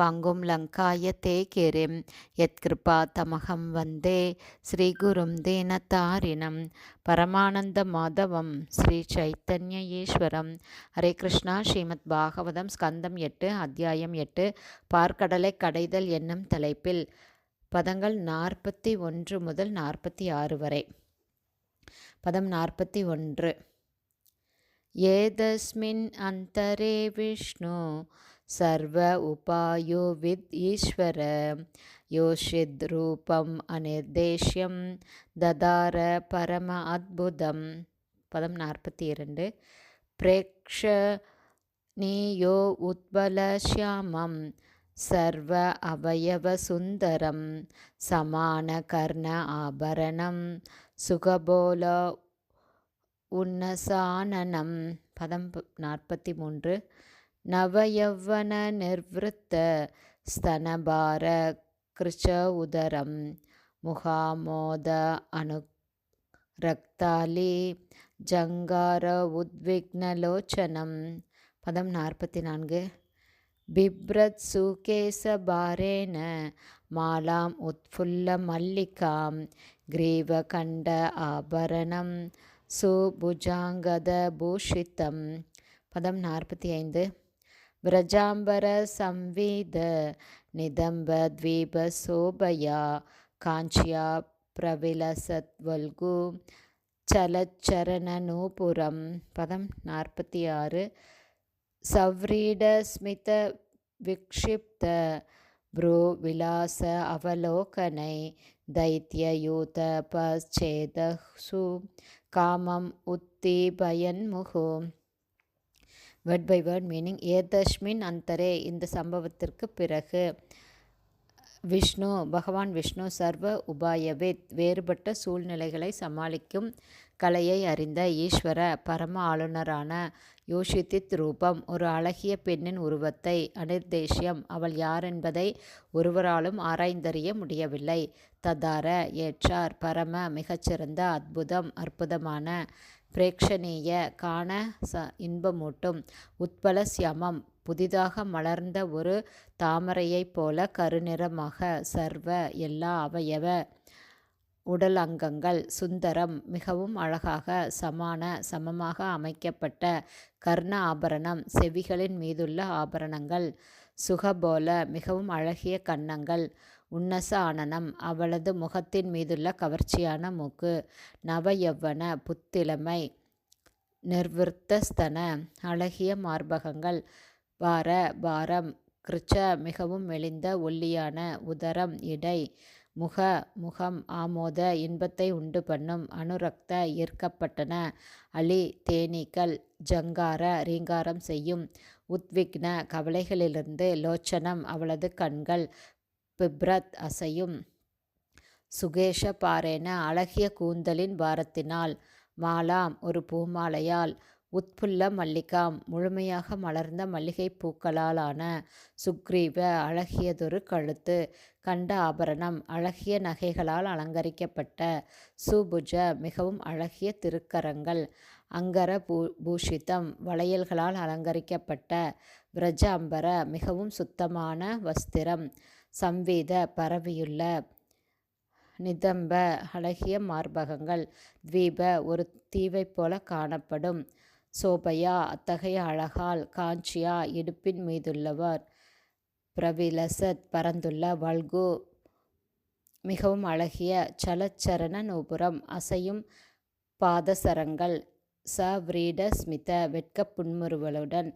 பாங்கும் லங்காய தே எத்கிருபா தமகம் வந்தே. ஸ்ரீகுரும் தீனதாரிணம் பரமானந்த மாதவம். ஸ்ரீ சைத்தன்ய ஈஸ்வரம். ஹரே கிருஷ்ணா. ஸ்ரீமத் பாகவதம் ஸ்கந்தம் எட்டு அத்தியாயம் எட்டு. பார்க்கடலை கடைதல் என்னும் தலைப்பில் பதங்கள் நாற்பத்தி ஒன்று முதல் நாற்பத்தி ஆறு வரை. பதம் நாற்பத்தி ஒன்று. ஏதஸ்மின் அந்தரே விஷ்ணு. सर्व उपायो विद् ईश्वर योषिद् रूपम् अनिर्देश्यं ददार परम अद्भुतं பதம் நாற்பத்தி இரண்டு பிரேக்ஷணீயோ உத்பலசியாமம் சர்வ அவயவசுந்தரம் சமானகர்ண ஆபரணம் சுகபோல உன்னசானனம் பதம் நாற்பத்தி மூன்று நவயவ்வன நிர்வத்த स्तनभार कृच उदरं मुखामोद अनुरक्ताली ஜங்கார உத்விக்னலோச்சனம் பதம் நாற்பத்தி நான்கு பிப்ரத் சுகேசபாரேன மாலாம் உத்ஃபுல்ல மல்லிகாம் கிரீவகண்ட ஆபரணம் சுபுஜாங்கத பூஷிதம் பதம் நாற்பத்தி ஐந்து व्रजाम्बर संवेद निदम्बद्वीपशोभया काञ्च्या प्रविलसद्वल्गु சலச்சரணநூபுரம் பதம் நாற்பத்தி ஆறு சவ்ரீடஸ்மித விக்ஷிப்த ப்ரூ விலாச அவலோகனை दैत्ययूत पश्चेदसु कामम् उत्तीपयन्मुहुः வேர்ட் பை வேர்ட் மீனிங் ஏதஸ்மின் அந்தரே இந்த சம்பவத்திற்கு பிறகு. விஷ்ணு பகவான் விஷ்ணு சர்வ உபாயவித் வேறுபட்ட சூழ்நிலைகளை சமாளிக்கும் கலையை அறிந்த ஈஸ்வர பரம ஆளுநரான யோஷித்தித் ரூபம் ஒரு அழகிய பெண்ணின் உருவத்தை அனிர்தேஷ்யம் அவள் யார் என்பதை ஒருவராலும் ஆராய்ந்தறிய முடியவில்லை. ததார ஏற்றார் பரம மிகச்சிறந்த அற்புதம் அற்புதமான பிரேக்ஷணீய காண ச இன்பமூட்டும். உத்பல சியமம் புதிதாக மலர்ந்த ஒரு தாமரையைப் போல கருநிறமாக சர்வ எல்லா அவயவ உடல் அங்கங்கள் சுந்தரம் மிகவும் அழகாக சமான சமமாக அமைக்கப்பட்ட கர்ண ஆபரணம் செவிகளின் மீதுள்ள ஆபரணங்கள் சுகபோல மிகவும் அழகிய கன்னங்கள் உன்னச ஆனனம் அவளது முகத்தின் மீதுள்ள கவர்ச்சியான மூக்கு நவயவ்வன புத்திலமை நிர்வர்த்தஸ்தன. அழகிய மார்பகங்கள் பார பாரம். கிருச்ச மிகவும் மெலிந்த ஒல்லியான உதரம் இடை. முக முகம் ஆமோத இன்பத்தை உண்டு பண்ணும். அனுரக்த ஈர்க்கப்பட்டன. அலி தேனீக்கள் ஜங்கார ரீங்காரம் செய்யும். உத்விக்ன கவலைகளிலிருந்து லோச்சனம் அவளது கண்கள் பிப்ரத் அசையும். சுகேஷ பாரேன அழகிய கூந்தலின் பாரத்தினால் மாலாம் ஒரு பூமாலையால் உட்புல்ல மல்லிகாம் முழுமையாக மலர்ந்த மல்லிகை பூக்களாலான சுக்ரீவ அழகியதொரு கழுத்து கண்ட ஆபரணம் அழகிய நகைகளால் அலங்கரிக்கப்பட்ட சுபுஜ மிகவும் அழகிய திருக்கரங்கள் அங்கர பூ பூஷிதம் வளையல்களால் அலங்கரிக்கப்பட்ட விரஜ அம்பர மிகவும் சுத்தமான வஸ்திரம் சம்வீத பரவியுள்ள நிதம்ப அழகிய மார்பகங்கள். தீப ஒரு தீவைப் போல காணப்படும். சோபையா அத்தகைய அழகால் காஞ்சியா இடுப்பின் மீதுள்ளவர். பிரவிலசத் பரந்துள்ள வல்கு மிகவும் அழகிய சலச்சரண நோபுரம் அசையும் பாதசரங்கள். சவ்ரீட ஸ்மித வெட்க புன்முறுவலுடன்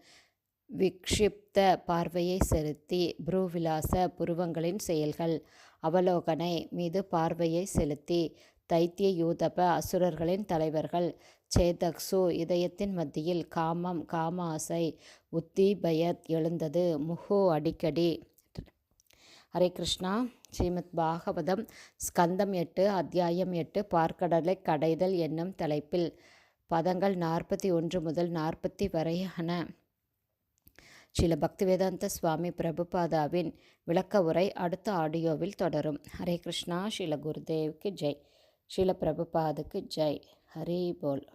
விக்ஷிப்த பார்வையை செலுத்தி புரூவிலாச புருவங்களின் செயல்கள். அவலோகனை மீது பார்வையை செலுத்தி தைத்திய யூதப அசுரர்களின் தலைவர்கள். சேதக்சு இதயத்தின் மத்தியில் காமம் காமாசை உத்தி உத்தீபயத் எழுந்தது. முகு அடிக்கடி. ஹரே கிருஷ்ணா. ஸ்ரீமத் பாகவதம் ஸ்கந்தம் எட்டு அத்தியாயம் எட்டு பார்க்கடலை கடைதல் என்னும் தலைப்பில். பதங்கள் நாற்பத்தி ஒன்று முதல் நாற்பத்தி வரையான ஸ்ரீல பக்திவேதாந்த சுவாமி பிரபுபாதாவின் விளக்க உரை அடுத்த ஆடியோவில் தொடரும். ஹரே கிருஷ்ணா ஸ்ரீல குருதேவுக்கு ஜெய். ஸ்ரீல பிரபுபாதுக்கு ஜெய். ஹரி போல்.